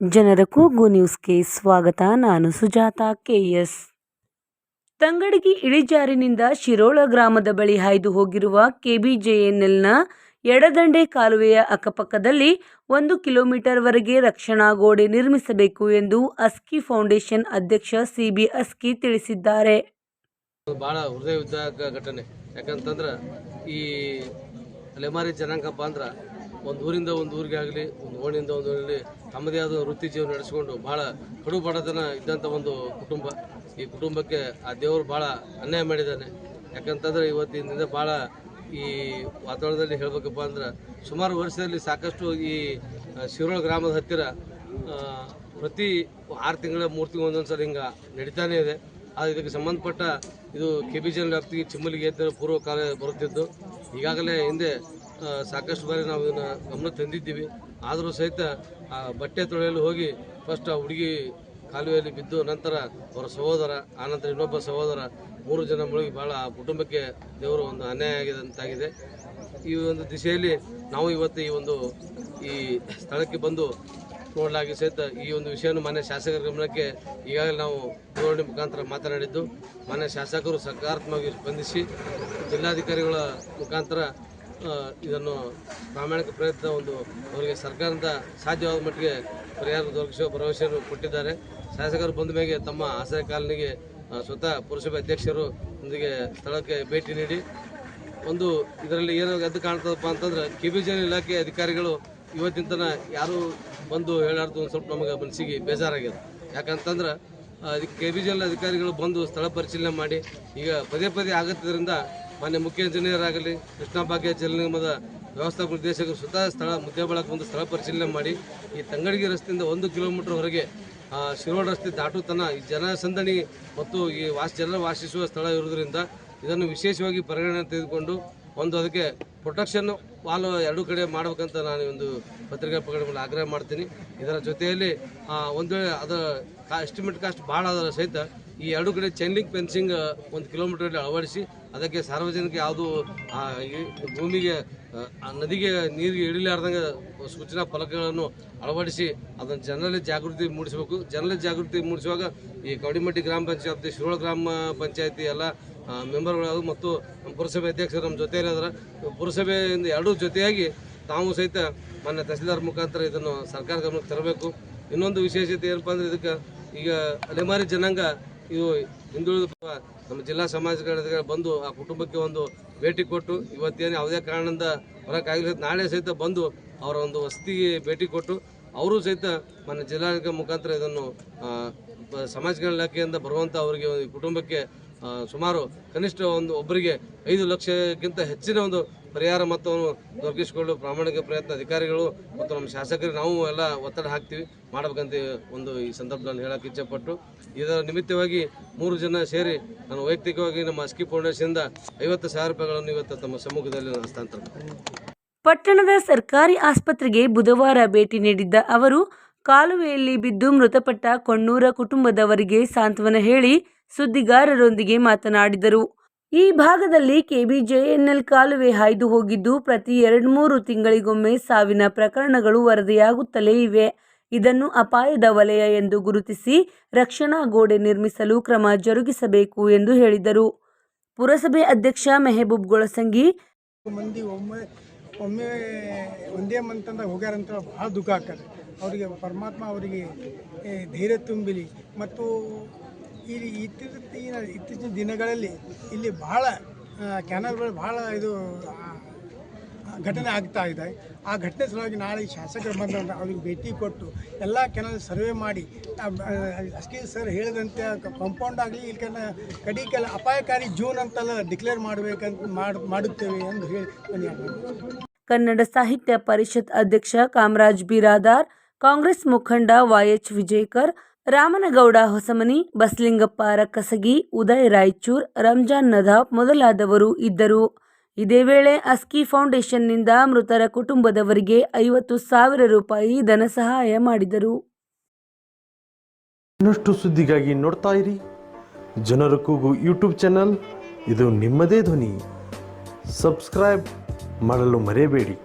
ಜನರ ಕೂಗು ನ್ಯೂಸ್ಗೆ ಸ್ವಾಗತ. ನಾನು ಸುಜಾತ ಕೆಎಸ್ ತಂಗಡಗಿ ಇಳಿಜಾರಿನಿಂದ ಶಿರೋಳ ಗ್ರಾಮದ ಬಳಿ ಹಾಯ್ದು ಹೋಗಿರುವ ಕೆಬಿಜೆಎನ್ಎಲ್ನ ಎಡದಂಡೆ ಕಾಲುವೆಯ ಅಕ್ಕಪಕ್ಕದಲ್ಲಿ ಒಂದು ಕಿಲೋಮೀಟರ್ವರೆಗೆ ರಕ್ಷಣಾ ಗೋಡೆ ನಿರ್ಮಿಸಬೇಕು ಎಂದು ಅಸ್ಕಿ ಫೌಂಡೇಶನ್ ಅಧ್ಯಕ್ಷ ಸಿಬಿ ಅಸ್ಕಿ ತಿಳಿಸಿದ್ದಾರೆ. ಬಹಳ ಹೃದಯ ಘಟನೆ. ಯಾಕಂತಂದ್ರೆ ಈ ಅಲೆಮಾರಿ ಜನಾಂಗಪ್ಪ ಅಂದ್ರೆ ಒಂದು ಊರಿಂದ ಒಂದು ಊರಿಗೆ ಆಗಲಿ, ಒಂದು ಓಣಿಯಿಂದ ಒಂದು ಊರಲ್ಲಿ ತಮ್ಮದೇ ಆದ ವೃತ್ತಿ ಜೀವನ ನಡೆಸಿಕೊಂಡು ಭಾಳ ಕಡು ಬಡತನ ಇದ್ದಂಥ ಒಂದು ಕುಟುಂಬ. ಈ ಕುಟುಂಬಕ್ಕೆ ಆ ದೇವರು ಭಾಳ ಅನ್ಯಾಯ ಮಾಡಿದ್ದಾನೆ. ಯಾಕಂತಂದ್ರೆ ಇವತ್ತಿನಿಂದ ಭಾಳ ಈ ವಾತಾವರಣದಲ್ಲಿ ಹೇಳಬೇಕಪ್ಪ ಅಂದ್ರೆ ಸುಮಾರು ವರ್ಷದಲ್ಲಿ ಸಾಕಷ್ಟು ಈ ಶಿರೋಳ ಗ್ರಾಮದ ಹತ್ತಿರ ಪ್ರತಿ ಆರು ತಿಂಗಳ, ಮೂರು ತಿಂಗಳು ಒಂದೊಂದು ಸಲ ಹಿಂಗೆ ನಡೀತಾನೆ ಇದೆ. ಆದರೆ ಇದಕ್ಕೆ ಸಂಬಂಧಪಟ್ಟ ಇದು ಕೆ ಬಿ ಜನ ವ್ಯಾಪ್ತಿಗೆ ಚಿಮ್ಮಲಿಗೆ ಪೂರ್ವ ಕಾಲ ಬರುತ್ತಿದ್ದು. ಈಗಾಗಲೇ ಹಿಂದೆ ಸಾಕಷ್ಟು ಬಾರಿ ನಾವು ಇದನ್ನು ಗಮನ ತಂದಿದ್ದೀವಿ. ಆದರೂ ಸಹಿತ ಆ, ಬಟ್ಟೆ ತೊಳೆಯಲು ಹೋಗಿ ಫಸ್ಟ್ ಆ ಹುಡುಗಿ ಕಾಲುವೆಯಲ್ಲಿ ಬಿದ್ದು ನಂತರ ಅವರ ಸಹೋದರ ಆನಂತರ ಇನ್ನೊಬ್ಬ ಸಹೋದರ, ಮೂರು ಜನ ಮುಳುಗಿ ಭಾಳ ಆ ಕುಟುಂಬಕ್ಕೆ ದೇವರು ಒಂದು ಅನ್ಯಾಯ ಆಗಿದಂತಾಗಿದೆ. ಈ ಒಂದು ದಿಶೆಯಲ್ಲಿ ನಾವು ಇವತ್ತು ಈ ಒಂದು ಈ ಸ್ಥಳಕ್ಕೆ ಬಂದು ನೋಡಲಾಗಿ ಸಹಿತ ಈ ಒಂದು ವಿಷಯವನ್ನು ಮಾನ್ಯ ಶಾಸಕರ ಗಮನಕ್ಕೆ ಈಗಾಗಲೇ ನಾವು ದೂರವಾಣಿ ಮುಖಾಂತರ ಮಾತನಾಡಿದ್ದು, ಮಾನ್ಯ ಶಾಸಕರು ಸಕಾರಾತ್ಮಕವಾಗಿ ಸ್ಪಂದಿಸಿ, ಜಿಲ್ಲಾಧಿಕಾರಿಗಳ ಮುಖಾಂತರ ಇದನ್ನು ಪ್ರಾಮಾಣಿಕ ಪ್ರಯತ್ನ ಒಂದು ಅವರಿಗೆ ಸರ್ಕಾರದಿಂದ ಸಾಧ್ಯವಾದ ಮಟ್ಟಿಗೆ ಪರಿಹಾರ ದೊರಕಿಸುವ ಭರವಸೆಯನ್ನು ಕೊಟ್ಟಿದ್ದಾರೆ. ಶಾಸಕರು ಬಂದ ಮೇಲೆ ತಮ್ಮ ಆಶ್ರಯ ಕಾಲನಿಗೆ ಸ್ವತಃ ಪುರಸಭೆ ಅಧ್ಯಕ್ಷರು ಒಂದಿಗೆ ಸ್ಥಳಕ್ಕೆ ಭೇಟಿ ನೀಡಿ, ಒಂದು ಇದರಲ್ಲಿ ಏನು ಎದ್ದು ಕಾಣ್ತದಪ್ಪ ಅಂತಂದ್ರೆ ಕಿಬಿಜನ್ ಇಲಾಖೆ ಅಧಿಕಾರಿಗಳು ಇವತ್ತಿನ ತನ ಯಾರು ಬಂದು ಹೇಳಾರ್ದು ಒಂದು ಸ್ವಲ್ಪ ನಮಗೆ ಮನಸ್ಸಿಗೆ ಬೇಜಾರಾಗಿದೆ. ಯಾಕಂತಂದ್ರೆ ಅದಕ್ಕೆ ಕೆ ಬಿ ಜಲ್ ಅಧಿಕಾರಿಗಳು ಬಂದು ಸ್ಥಳ ಪರಿಶೀಲನೆ ಮಾಡಿ, ಈಗ ಪದೇ ಪದೇ ಆಗತ್ತಿದ್ರಿಂದ ಮಾನ್ಯ ಮುಖ್ಯ ಇಂಜಿನಿಯರ್ ಆಗಲಿ, ಕೃಷ್ಣ ಭಾಗ್ಯ ಜಲ ನಿಗಮದ ವ್ಯವಸ್ಥಾಪಕ ನಿರ್ದೇಶಕರು ಸುತ್ತ ಸ್ಥಳ, ಮುದ್ದೇಬಳಕ್ಕೆ ಒಂದು ಸ್ಥಳ ಪರಿಶೀಲನೆ ಮಾಡಿ, ಈ ತಂಗಡಿಗೆ ರಸ್ತೆಯಿಂದ ಒಂದು ಕಿಲೋಮೀಟರ್ ಹೊರಗೆ ಶಿರೋಡ್ ರಸ್ತೆ ದಾಟುತನ ಈ ಜನಸಂದಣಿ ಮತ್ತು ಈ ವಾಸ, ಜನರ ವಾಸಿಸುವ ಸ್ಥಳ ಇರುವುದರಿಂದ ಇದನ್ನು ವಿಶೇಷವಾಗಿ ಪರಿಗಣನೆ ತೆಗೆದುಕೊಂಡು ಒಂದು ಅದಕ್ಕೆ ಪ್ರೊಟೆಕ್ಷನ್ ವಾಲ್ ಎರಡೂ ಕಡೆ ಮಾಡಬೇಕಂತ ನಾನು ಒಂದು ಪತ್ರಿಕಾ ಪ್ರಕಟಣೆ ಆಗ್ರಹ ಮಾಡ್ತೀನಿ. ಇದರ ಜೊತೆಯಲ್ಲಿ ಒಂದು ವೇಳೆ ಅದರ ಎಸ್ಟಿಮೇಟ್ ಕಾಸ್ಟ್ ಭಾಳ ಅದರ ಸಹಿತ ಈ ಎರಡು ಕಡೆ ಚೈನ್ ಲಿಂಕ್ ಫೆನ್ಸಿಂಗ್ ಒಂದು ಕಿಲೋಮೀಟರ್ ಅಳವಡಿಸಿ, ಅದಕ್ಕೆ ಸಾರ್ವಜನಿಕ ಯಾವುದು ಭೂಮಿಗೆ ನದಿಗೆ ನೀರಿಗೆ ಇಳಿಲಾರ್ದಂಗೆ ಸೂಚನಾ ಫಲಕಗಳನ್ನು ಅಳವಡಿಸಿ ಅದನ್ನು ಜನರಲ್ಲಿ ಜಾಗೃತಿ ಮೂಡಿಸಬೇಕು. ಜನರಲ್ಲಿ ಜಾಗೃತಿ ಮೂಡಿಸುವಾಗ ಈ ಕೌಡಿಮಟ್ಟಿ ಗ್ರಾಮ ಪಂಚಾಯತಿ, ಶಿರೋಳ ಗ್ರಾಮ ಪಂಚಾಯತಿ ಎಲ್ಲ ಮೆಂಬರ್ಗಳು ಮತ್ತು ಪುರಸಭೆ ಅಧ್ಯಕ್ಷರು ನಮ್ಮ ಜೊತೆಯಲ್ಲಿ ಅದರ, ಪುರಸಭೆಯಿಂದ ಎರಡೂ ಜೊತೆಯಾಗಿ ತಾವು ಸಹಿತ ಮಾನ್ಯ ತಹಸೀಲ್ದಾರ್ ಮುಖಾಂತರ ಇದನ್ನು ಸರ್ಕಾರ ಗಮನಕ್ಕೆ ತರಬೇಕು. ಇನ್ನೊಂದು ವಿಶೇಷತೆ ಏನಪ್ಪ ಅಂದ್ರೆ ಇದಕ್ಕೆ ಈಗ ಅಲೆಮಾರಿ ಜನಾಂಗ ಇದು ಹಿಂದುಳಿದ ನಮ್ಮ ಜಿಲ್ಲಾ ಸಮಾಜಗಳ ಬಂದು ಆ ಕುಟುಂಬಕ್ಕೆ ಒಂದು ಭೇಟಿ ಕೊಟ್ಟು ಇವತ್ತೇನು ಯಾವುದೇ ಕಾರಣದಿಂದ ಬರೋಕ್ಕಾಗಲಿ ನಾಳೆ ಸಹಿತ ಬಂದು ಅವರ ಒಂದು ವಸತಿಗೆ ಭೇಟಿ ಕೊಟ್ಟು ಅವರು ಸಹಿತ ಮನೆ ಜಿಲ್ಲಾಡಳಿತ ಮುಖಾಂತರ ಇದನ್ನು ಆ, ಬ- ಸಮಾಜ ಕಲ್ಯಾಣ ಇಲಾಖೆಯಿಂದ ಬರುವಂಥ ಅವರಿಗೆ ಕುಟುಂಬಕ್ಕೆ ಸುಮಾರು ಕನಿಷ್ಠ ಒಂದು ಒಬ್ಬರಿಗೆ ಐದು ಲಕ್ಷಕ್ಕಿಂತ ಹೆಚ್ಚಿನ ಒಂದು ಪರಿಹಾರ ಮೊತ್ತವನ್ನು ದೊರಕಿಸಿಕೊಳ್ಳಲು ಪ್ರಾಮಾಣಿಕ ಪ್ರಯತ್ನ ಅಧಿಕಾರಿಗಳು ಮತ್ತು ನಮ್ಮ ಶಾಸಕರು ನಾವು ಎಲ್ಲ ಒತ್ತಡ ಹಾಕ್ತೀವಿ ಮಾಡಬೇಕಂತ ಒಂದು ಈ ಸಂದರ್ಭದಲ್ಲಿ ಹೇಳಕ್ಕೆ ಇಚ್ಛೆಪಟ್ಟು. ಇದರ ನಿಮಿತ್ತವಾಗಿ ಮೂರು ಜನ ಸೇರಿ ನಾನು ವೈಯಕ್ತಿಕವಾಗಿ ನಮ್ಮ ಅಸ್ಕಿ ಫೌಂಡೇಶನ್ದ ಐವತ್ತು ಸಾವಿರ ರೂಪಾಯಿಗಳನ್ನು ಇವತ್ತು ತಮ್ಮ ಸಮ್ಮುಖದಲ್ಲಿ ಹಸ್ತಾಂತರ ಪಟ್ಟಣದ ಸರ್ಕಾರಿ ಆಸ್ಪತ್ರೆಗೆ ಬುಧವಾರ ಭೇಟಿ ನೀಡಿದ್ದ ಅವರು, ಕಾಲುವೆಯಲ್ಲಿ ಬಿದ್ದು ಮೃತಪಟ್ಟ ಕೊಣ್ಣೂರ ಕುಟುಂಬದವರಿಗೆ ಸಾಂತ್ವನ ಹೇಳಿ ಸುದ್ದಿಗಾರರೊಂದಿಗೆ ಮಾತನಾಡಿದರು. ಈ ಭಾಗದಲ್ಲಿ ಕೆಬಿಜೆಎನ್ಎಲ್ ಕಾಲುವೆ ಹಾಯ್ದು ಹೋಗಿದ್ದು, ಪ್ರತಿ ಎರಡ್ಮೂರು ತಿಂಗಳಿಗೊಮ್ಮೆ ಸಾವಿನ ಪ್ರಕರಣಗಳು ವರದಿಯಾಗುತ್ತಲೇ ಇವೆ. ಇದನ್ನು ಅಪಾಯದ ವಲಯ ಎಂದು ಗುರುತಿಸಿ ರಕ್ಷಣಾ ಗೋಡೆ ನಿರ್ಮಿಸಲು ಕ್ರಮ ಜರುಗಿಸಬೇಕು ಎಂದು ಹೇಳಿದರು. ಪುರಸಭೆ ಅಧ್ಯಕ್ಷ ಮೆಹಬೂಬ್ ಗೊಳಸಂಗಿ ಮಂದಿ ಒಮ್ಮೆ ಒಮ್ಮೆ ಒಂದೇ ಮಂತಂದಾಗ ಹೋಗ್ಯಾರಂತ ಭಾಳ ದುಃಖ ಆಗ್ತದೆ. ಅವರಿಗೆ ಪರಮಾತ್ಮ ಅವರಿಗೆ ಧೈರ್ಯ ತುಂಬಲಿ. ಮತ್ತು ಈ ಇತ್ತೀಚಿನ ಇತ್ತೀಚಿನ ದಿನಗಳಲ್ಲಿ ಇಲ್ಲಿ ಬಹಳ ಕ್ಯಾನಲ್ಗಳು ಬಹಳ ಇದು ಘಟನೆ ಆಗ್ತಾ ಇದೆ. ಆ ಘಟನೆ ಸಲುವಾಗಿ ನಾಳೆ ಶಾಸಕರು ಬಂದಂತ ಅವ್ರಿಗೆ ಭೇಟಿ ಕೊಟ್ಟು ಎಲ್ಲ ಕೆನಲ್ ಸರ್ವೆ ಮಾಡಿ ಅಸ್ಕಿ ಸರ್ ಹೇಳಿದಂತೆ ಕಾಂಪೌಂಡ್ ಆಗಲಿ, ಇಲ್ಲಿ ಕಡಿಕೆಲ್ಲ ಅಪಾಯಕಾರಿ ಜೂನ್ ಅಂತೆಲ್ಲ ಡಿಕ್ಲೇರ್ ಮಾಡಬೇಕಂತ ಮಾಡ್, ಮಾಡುತ್ತೇವೆ ಎಂದು ಹೇಳಿ ಕನ್ನಡ ಸಾಹಿತ್ಯ ಪರಿಷತ್ ಅಧ್ಯಕ್ಷ ಕಾಮರಾಜ್ ಬಿರಾದಾರ್, ಕಾಂಗ್ರೆಸ್ ಮುಖಂಡ ವೈ ಎಚ್ ವಿಜಯಕರ್ ರಾಮನಗೌಡ ಹೊಸಮನಿ, ಬಸಲಿಂಗಪ್ಪ, ರಕ್ಕಸಗಿ, ಉದಯ್ ರಾಯಚೂರ್, ರಂಜಾನ್ ನದಾಬ್ ಮೊದಲಾದವರು ಇದ್ದರು. ಇದೇ ವೇಳೆ ಅಸ್ಕಿ ಫೌಂಡೇಶನ್ನಿಂದ ಮೃತರ ಕುಟುಂಬದವರಿಗೆ ಐವತ್ತು ಸಾವಿರ ರೂಪಾಯಿ ಧನ ಸಹಾಯ ಮಾಡಿದರು. ಇನ್ನಷ್ಟು ಸುದ್ದಿಗಾಗಿ ನೋಡ್ತಾ ಇರಿ. ಜನರ ಕೂಗು ಯೂಟ್ಯೂಬ್ ಚಾನಲ್, ಇದು ನಿಮ್ಮದೇ ಧ್ವನಿ. ಸಬ್ಸ್ಕ್ರೈಬ್ ಮಾಡಲು ಮರೆಯಬೇಡಿ.